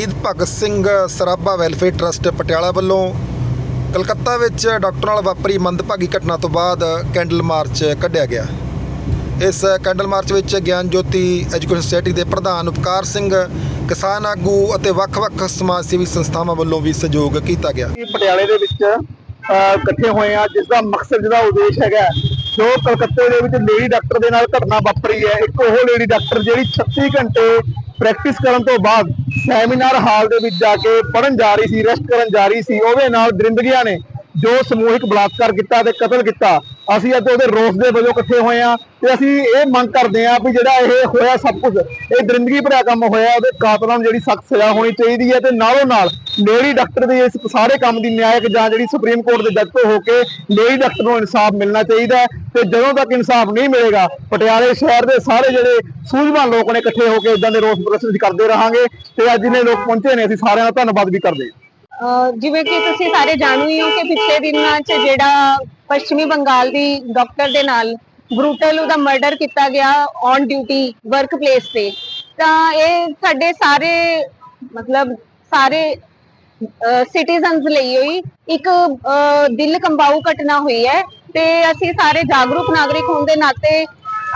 ਸ਼ਹੀਦ Bhagat Singh Sarabha welfare trust Patiala ਵੱਲੋਂ ਕਲਕੱਤਾ ਵਿੱਚ ਡਾਕਟਰ ਨਾਲ ਵਾਪਰੀ ਮੰਦਭਾਗੀ ਘਟਨਾ ਤੋਂ ਬਾਅਦ ਕੈਂਡਲ ਮਾਰਚ ਕੱਢਿਆ ਗਿਆ। ਇਸ ਕੈਂਡਲ ਮਾਰਚ ਵਿੱਚ ਗਿਆਨ ਜੋਤੀ ਐਜੂਕੇਸ਼ਨ ਸੁਸਾਇਟੀ ਦੇ ਪ੍ਰਧਾਨ ਉਪਕਾਰ ਸਿੰਘ, ਕਿਸਾਨ ਆਗੂ ਅਤੇ ਵੱਖ-ਵੱਖ ਸਮਾਜ ਸੇਵੀ ਸੰਸਥਾਵਾਂ ਵੱਲੋਂ ਵੀ ਸਹਿਯੋਗ ਕੀਤਾ ਗਿਆ। ਪਟਿਆਲੇ ਦੇ ਵਿੱਚ ਇਕੱਠੇ ਹੋਏ ਆ ਜਿਸ ਦਾ ਮਕਸਦ ਜਿਹਦਾ ਉਦੇਸ਼ ਹੈਗਾ ਜੋ ਕਲਕੱਤੇ ਦੇ ਵਿੱਚ ਲੇਡੀ ਡਾਕਟਰ ਦੇ ਨਾਲ ਘਟਨਾ ਵਾਪਰੀ ਹੈ, ਇੱਕ ਉਹ ਲੇਡੀ ਡਾਕਟਰ ਜਿਹੜੀ 36 ਘੰਟੇ ਪ੍ਰੈਕਟਿਸ ਕਰਨ ਤੋਂ ਬਾਅਦ ਸੈਮੀਨਾਰ ਹਾਲ ਦੇ ਵਿੱਚ ਜਾ ਕੇ ਪੜਨ ਜਾ ਰਹੀ ਸੀ ਰੈਸਟ ਕਰਨ ਜਾ ਰਹੀ ਸੀ, ਉਹਦੇ ਨਾਲ ਦਰਿੰਦਗੀਆਂ ਨੇ ਜੋ ਸਮੂਹਿਕ ਬਲਾਤਕਾਰ ਕੀਤਾ ਤੇ ਕਤਲ ਕੀਤਾ, ਅਸੀਂ ਅੱਜ ਉਹਦੇ ਰੋਸ ਦੇ ਵਜੋਂ ਇਕੱਠੇ ਹੋਏ ਆ ਤੇ ਅਸੀਂ ਇਹ ਮੰਗ ਕਰਦੇ ਆ ਵੀ ਜਿਹੜਾ ਇਹ ਹੋਇਆ ਸਭ ਕੁਝ, ਇਹ ਦਰਿੰਦਗੀ ਭਰਿਆ ਕੰਮ ਹੋਇਆ, ਉਹਦੇ ਕਾਤਲਾਂ ਨੂੰ ਜਿਹੜੀ ਸਖਤ ਸਜ਼ਾ ਹੋਣੀ ਚਾਹੀਦੀ ਹੈ ਤੇ ਨਾਲੋਂ ਨਾਲ ਲੇਡੀ ਡਾਕਟਰ ਦੇ ਇਸ ਸਾਰੇ ਕੰਮ ਦੀ ਨਿਆਇਕ ਜਾਂ ਜਿਹੜੀ ਸੁਪਰੀਮ ਕੋਰਟ ਦੇ ਜੱਜ ਤੋਂ ਹੋ ਕੇ ਲੇਡੀ ਡਾਕਟਰ ਨੂੰ ਇਨਸਾਫ ਮਿਲਣਾ ਚਾਹੀਦਾ ਤੇ ਜਦੋਂ ਤੱਕ ਇਨਸਾਫ ਨਹੀਂ ਮਿਲੇਗਾ, ਪਟਿਆਲੇ ਸ਼ਹਿਰ ਦੇ ਸਾਰੇ ਜਿਹੜੇ ਸੂਝਵਾਨ ਲੋਕ ਨੇ ਇਕੱਠੇ ਹੋ ਕੇ ਇਦਾਂ ਦੇ ਰੋਸ ਪ੍ਰਦਰਸ਼ਨ ਕਰਦੇ ਰਹਾਂਗੇ ਤੇ ਅੱਜ ਜਿਹਨੇ ਲੋਕ ਪਹੁੰਚੇ ਨੇ, ਅਸੀਂ ਸਾਰਿਆਂ ਦਾ ਧੰਨਵਾਦ ਵੀ ਕਰਦੇ ਹਾਂ। ਜਿਵੇਂ ਕਿ ਤੁਸੀਂ ਸਾਰੇ ਜਾਣੂ ਹੀ ਹੋ ਕਿ ਪਿਛਲੇ ਦਿਨਾਂ 'ਚ ਜਿਹੜਾ ਪੱਛਮੀ ਬੰਗਾਲ ਦੀ ਡਾਕਟਰ ਦੇ ਨਾਲ ਬਰੂਟਲ ਉਹਦਾ ਮਰਡਰ ਕੀਤਾ ਗਿਆ ਔਨ ਡਿਊਟੀ ਵਰਕ ਪਲੇਸ ਤੇ, ਤਾਂ ਇਹ ਸਾਡੇ ਸਾਰੇ ਮਤਲਬ ਸਾਰੇ ਸਿਟੀਜ਼ਨਸ ਲਈ ਹੋਈ ਇੱਕ ਦਿਲ ਕੰਬਾਊ ਘਟਨਾ ਹੋਈ ਹੈ। ਤੇ ਅਸੀਂ ਸਾਰੇ ਜਾਗਰੂਕ ਨਾਗਰਿਕ ਹੋਣ ਦੇ ਨਾਤੇ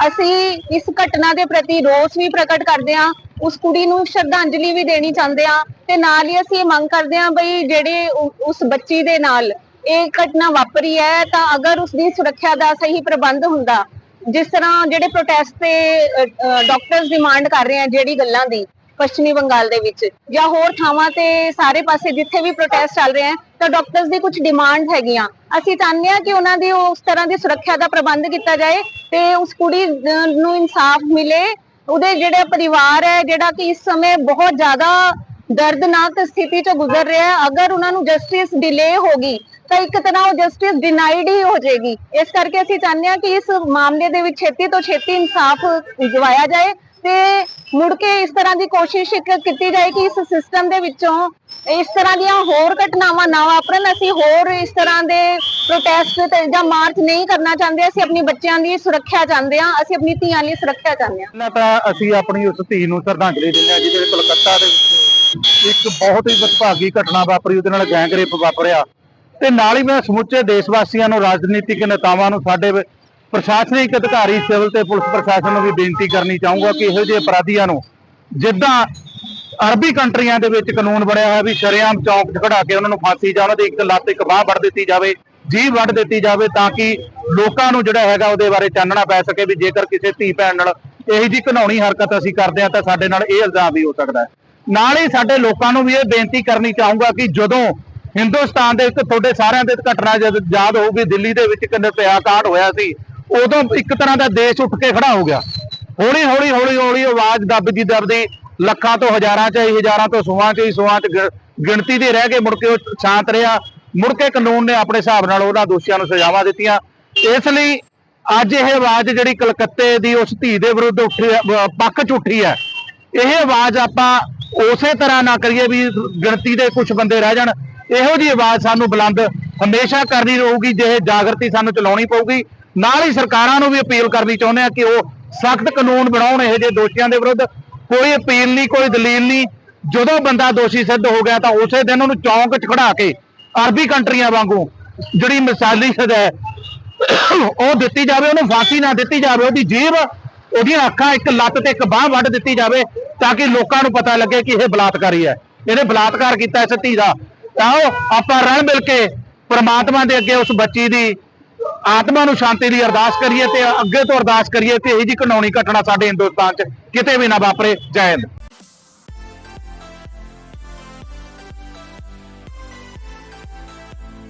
ਅਸੀਂ ਇਸ ਘਟਨਾ ਦੇ ਪ੍ਰਤੀ ਰੋਸ ਵੀ ਪ੍ਰਗਟ ਕਰਦੇ ਹਾਂ, ਉਸ ਕੁੜੀ ਨੂੰ ਸ਼ਰਧਾਂਜਲੀ ਵੀ ਦੇਣੀ ਚਾਹੁੰਦੇ ਹਾਂ ਤੇ ਨਾਲ ਹੀ ਅਸੀਂ ਇਹ ਮੰਗ ਕਰਦੇ ਹਾਂ ਬਈ ਜਿਹੜੇ ਉਸ ਬੱਚੀ ਦੇ ਨਾਲ ਇਹ ਘਟਨਾ ਵਾਪਰੀ ਹੈ ਤਾਂ ਅਗਰ ਉਸ ਦੀ ਸੁਰੱਖਿਆ ਦਾ ਸਹੀ ਪ੍ਰਬੰਧ ਹੁੰਦਾ, ਜਿਸ ਤਰ੍ਹਾਂ ਜਿਹੜੇ ਪ੍ਰੋਟੈਸਟ ਤੇ ਡਾਕਟਰਸ ਡਿਮਾਂਡ ਕਰ ਰਹੇ ਆ ਜਿਹੜੀ ਗੱਲਾਂ ਦੀ ਪੱਛਮੀ ਬੰਗਾਲ ਦੇ ਵਿੱਚ ਜਾਂ ਹੋਰ ਥਾਵਾਂ ਤੇ ਸਾਰੇ ਪਾਸੇ ਜਿੱਥੇ ਵੀ ਪ੍ਰੋਟੈਸਟ ਚੱਲ ਰਹੇ ਆ ਤਾਂ ਡਾਕਟਰਸ ਦੀ ਕੁਝ ਡਿਮਾਂਡ ਹੈਗੀਆਂ। ਅਸੀਂ ਚਾਹੁੰਦੇ ਹਾਂ ਕਿ ਉਹਨਾਂ ਦੀ ਉਸ ਤਰ੍ਹਾਂ ਦੀ ਸੁਰੱਖਿਆ ਦਾ ਪ੍ਰਬੰਧ ਕੀਤਾ ਜਾਏ ਤੇ ਉਸ ਕੁੜੀ ਨੂੰ ਇਨਸਾਫ ਮਿਲੇ। ਉਹਦੇ ਜਿਹੜੇ ਪਰਿਵਾਰ ਹੈ, ਜਿਹੜਾ ਕਿ ਇਸ ਸਮੇਂ ਬਹੁਤ ਜ਼ਿਆਦਾ ਦਰਦਨਾਕ ਸਥਿਤੀ ਚੋਂ ਗੁਜ਼ਰ ਰਿਹਾ ਹੈ, ਅਗਰ ਉਹਨਾਂ ਨੂੰ ਜਸਟਿਸ ਡਿਲੇ ਹੋਗੀ ਤਾਂ ਇੱਕ ਤਰ੍ਹਾਂ ਉਹ ਜਸਟਿਸ ਡਿਨਾਈਡ ਹੀ ਹੋ ਜਾਏਗੀ। ਇਸ ਕਰਕੇ ਅਸੀਂ ਚਾਹੁੰਦੇ ਹਾਂ ਕਿ ਇਸ ਮਾਮਲੇ ਦੇ ਵਿੱਚ ਛੇਤੀ ਤੋਂ ਛੇਤੀ ਇਨਸਾਫ ਦਿਵਾਇਆ ਜਾਏ ਤੇ ਮੁੜ ਕੇ ਇਸ ਤਰ੍ਹਾਂ ਦੀ ਕੋਸ਼ਿਸ਼ ਕੀਤੀ ਜਾਏ ਕਿ ਇਸ ਸਿਸਟਮ ਦੇ ਵਿੱਚੋਂ ਇਸ ਤਰ੍ਹਾਂ ਦੀਆਂ ਹੋਰ ਘਟਨਾਵਾਂ ਨਾ ਵਾਪਰਨ, ਅਸੀਂ ਹੋਰ ਇਸ ਤਰ੍ਹਾਂ ਦੇ ਪ੍ਰੋਟੈਸਟ ਜਾਂ ਮਾਰਚ ਨਹੀਂ ਕਰਨਾ ਚਾਹੁੰਦੇ, ਅਸੀਂ ਆਪਣੀ ਬੱਚਿਆਂ ਦੀ ਸੁਰੱਖਿਆ ਚਾਹੁੰਦੇ ਹਾਂ, ਅਸੀਂ ਆਪਣੀ ਧੀਆਂ ਲਈ ਸੁਰੱਖਿਆ ਚਾਹੁੰਦੇ ਹਾਂ। ਪਹਿਲਾਂ ਤਾਂ ਅਸੀਂ ਆਪਣੀ ਉਸ ਧੀ ਨੂੰ ਸ਼ਰਧਾਂਜਲੀ ਦਿੰਦੇ ਹਾਂ ਜਿਹੜੇ ਕਲਕੱਤਾ ਦੇ ਵਿੱਚ ਇੱਕ ਬਹੁਤ ਹੀ ਵਿਭਾਗੀ ਘਟਨਾ ਵਾਪਰੀ, ਉਹਦੇ ਨਾਲ ਗੈਂਗਰੇਪ ਵਾਪਰਿਆ। ਤੇ ਨਾਲ ਹੀ ਮੈਂ ਸਮੁੱਚੇ ਦੇਸ਼ ਵਾਸੀਆਂ ਨੂੰ, ਰਾਜਨੀਤਿਕ ਨੇਤਾਵਾਂ ਨੂੰ, ਸਾਡੇ ਪ੍ਰਸ਼ਾਸਨਿਕ ਅਧਿਕਾਰੀ, ਸਿਵਲ ਤੇ ਪੁਲਿਸ ਪ੍ਰਸ਼ਾਸਨ ਨੂੰ ਵੀ ਬੇਨਤੀ ਕਰਨੀ ਚਾਹੂੰਗਾ ਕਿ ਇਹੋ ਜਿਹੇ ਅਪਰਾਧੀਆਂ ਨੂੰ ਜਿੱਦਾਂ ਅਰਬੀ ਕੰਟਰੀਆਂ ਦੇ ਵਿੱਚ ਕਾਨੂੰਨ ਬਣਿਆ ਹੋਇਆ ਵੀ ਸ਼ਰੇਆਮ ਚੌਂਕ 'ਚ ਖੜਾ ਕੇ ਉਹਨਾਂ ਨੂੰ ਫਾਂਸੀ ਜਾਂ ਉਹਨਾਂ ਦੀ ਇੱਕ ਲੱਤ, ਇੱਕ ਬਾਹ ਵੱਢ ਦਿੱਤੀ ਜਾਵੇ ਜੀ ਵੱਢ ਦਿੱਤੀ ਜਾਵੇ ਤਾਂ ਕਿ ਲੋਕਾਂ ਨੂੰ ਜਿਹੜਾ ਹੈਗਾ ਉਹਦੇ ਬਾਰੇ ਚਾਨਣਾ ਪੈ ਸਕੇ ਵੀ ਜੇਕਰ ਕਿਸੇ ਧੀ ਭੈਣ ਨਾਲ ਇਹੋ ਜਿਹੀ ਘਿਨਾਉਣੀ ਹਰਕਤ ਅਸੀਂ ਕਰਦੇ ਹਾਂ ਤਾਂ ਸਾਡੇ ਨਾਲ ਇਹ ਇਲਜ਼ਾਮ ਵੀ ਹੋ ਸਕਦਾ ਹੈ। ਨਾਲ ਹੀ ਸਾਡੇ ਲੋਕਾਂ ਨੂੰ ਵੀ ਇਹ ਬੇਨਤੀ ਕਰਨੀ ਚਾਹੂੰਗਾ ਕਿ ਜਦੋਂ ਹਿੰਦੁਸਤਾਨ ਦੇ ਵਿੱਚ ਤੁਹਾਡੇ ਸਾਰਿਆਂ ਦੇ ਘਟਨਾ ਜਦ ਯਾਦ ਹੋਊਗੀ, ਦਿੱਲੀ ਦੇ ਵਿੱਚ ਇੱਕ ਨਿਰਭਇਆ ਕਾਂਡ ਹੋਇਆ ਸੀ ਉਦੋਂ ਇੱਕ ਤਰ੍ਹਾਂ ਦਾ ਦੇਸ਼ ਉੱਠ ਕੇ ਖੜਾ ਹੋ ਗਿਆ। ਹੌਲੀ ਹੌਲੀ ਹੌਲੀ ਹੌਲੀ ਆਵਾਜ਼ ਦੱਬਦੀ ਦੱਬਦੀ ਲੱਖਾਂ ਤੋਂ ਹਜ਼ਾਰਾਂ ਚ ਆਈ, ਹਜ਼ਾਰਾਂ ਤੋਂ ਸੌਆਂ ਚ ਹੀ ਸੌਆਂ ਚ ਗਿ- ਗਿਣਤੀ ਦੇ ਰਹਿ ਕੇ ਮੁੜ ਕੇ ਉਹ ਸ਼ਾਂਤ ਰਿਹਾ। ਮੁੜ ਕੇ ਕਾਨੂੰਨ ਨੇ ਆਪਣੇ ਹਿਸਾਬ ਨਾਲ ਉਹਨਾਂ ਦੋਸ਼ੀਆਂ ਨੂੰ ਸਜ਼ਾਵਾਂ ਦਿੱਤੀਆਂ। ਇਸ ਲਈ ਅੱਜ ਇਹ ਆਵਾਜ਼ ਜਿਹੜੀ ਕਲਕੱਤੇ ਦੀ ਉਸ ਧੀ ਦੇ ਵਿਰੁੱਧ ਉੱਠੀ ਪੱਕ ਅਹ ਚ ਉੱਠੀ ਹੈ। ਇਹ ਆਵਾਜ਼ ਆਪਾਂ ਉਸੇ ਤਰ੍ਹਾਂ ਨਾ ਕਰੀਏ ਵੀ ਗਿਣਤੀ ਦੇ ਕੁਝ ਬੰਦੇ ਰਹਿ ਜਾਣ। ਇਹੋ ਜੀ ਆਵਾਜ਼ ਸਾਨੂੰ ਬੁਲੰਦ ਹਮੇਸ਼ਾ ਕਰਨੀ ਰਹੂਗੀ, ਜੇ ਇਹ ਜਾਗਰਤੀ ਸਾਨੂੰ ਚਲਾਉਣੀ ਪਊਗੀ। ਨਾਲ ਹੀ ਸਰਕਾਰਾਂ ਨੂੰ ਵੀ ਅਪੀਲ ਕਰਨੀ ਚਾਹੁੰਦੇ ਆ ਕਿ ਉਹ ਸਖਤ ਕਾਨੂੰਨ ਬਣਾਉਣ, ਇਹੋ ਜਿਹੇ ਦੋਸ਼ੀਆਂ ਦੇ ਵਿਰੁੱਧ ਕੋਈ ਅਪੀਲ ਨਹੀਂ, ਕੋਈ ਦਲੀਲ ਨਹੀਂ। ਜਦੋਂ ਬੰਦਾ ਦੋਸ਼ੀ ਸਿੱਧ ਹੋ ਗਿਆ ਤਾਂ ਉਸੇ ਦਿਨ ਉਹਨੂੰ ਚੌਂਕ 'ਚ ਖੜਾ ਕੇ ਅਰਬੀ ਕੰਟਰੀਆਂ ਵਾਂਗੂ ਜਿਹੜੀ ਮਿਸਾਲੀ ਸਜ਼ਾ ਹੈ, ਉਹ ਦਿੱਤੀ ਜਾਵੇ, ਉਹਨੂੰ ਫਾਂਸੀ ਨਾ ਦਿੱਤੀ ਜਾਵੇ, ਉਹਦੀ ਜੀਭ ਉਹਦੀਆਂ ਅੱਖਾਂ ਇੱਕ ਲੱਤ ਤੇ ਇੱਕ ਬਾਹ ਵੱਢ ਦਿੱਤੀ ਜਾਵੇ ਤਾਂ ਕਿ ਲੋਕਾਂ ਨੂੰ ਪਤਾ ਲੱਗੇ ਕਿ ਇਹ ਬਲਾਤਕਾਰੀ ਹੈ। ਇਹਨੇ ਬਲਾਤਕਾਰ ਕੀਤਾ ਇਸ ਧੀ ਦਾ। ਆਓ ਆਪਾਂ ਰਲ ਮਿਲ ਕੇ ਪਰਮਾਤਮਾ ਦੇ ਅੱਗੇ ਉਸ ਬੱਚੀ ਦੀ ਆਤਮਾ ਨੂੰ ਸ਼ਾਂਤੀ ਲਈ ਅਰਦਾਸ ਕਰੀਏ ਤੇ ਅੱਗੇ ਤੋਂ ਅਰਦਾਸ ਕਰੀਏ ਤੇ ਇਹ ਜੀ ਕਾਨੂੰਨੀ ਘਟਨਾ ਸਾਡੇ ਹਿੰਦੁਸਤਾਨ 'ਚ ਕਿਤੇ ਵੀ ਨਾ ਵਾਪਰੇ। ਜੈ ਹਿੰਦ।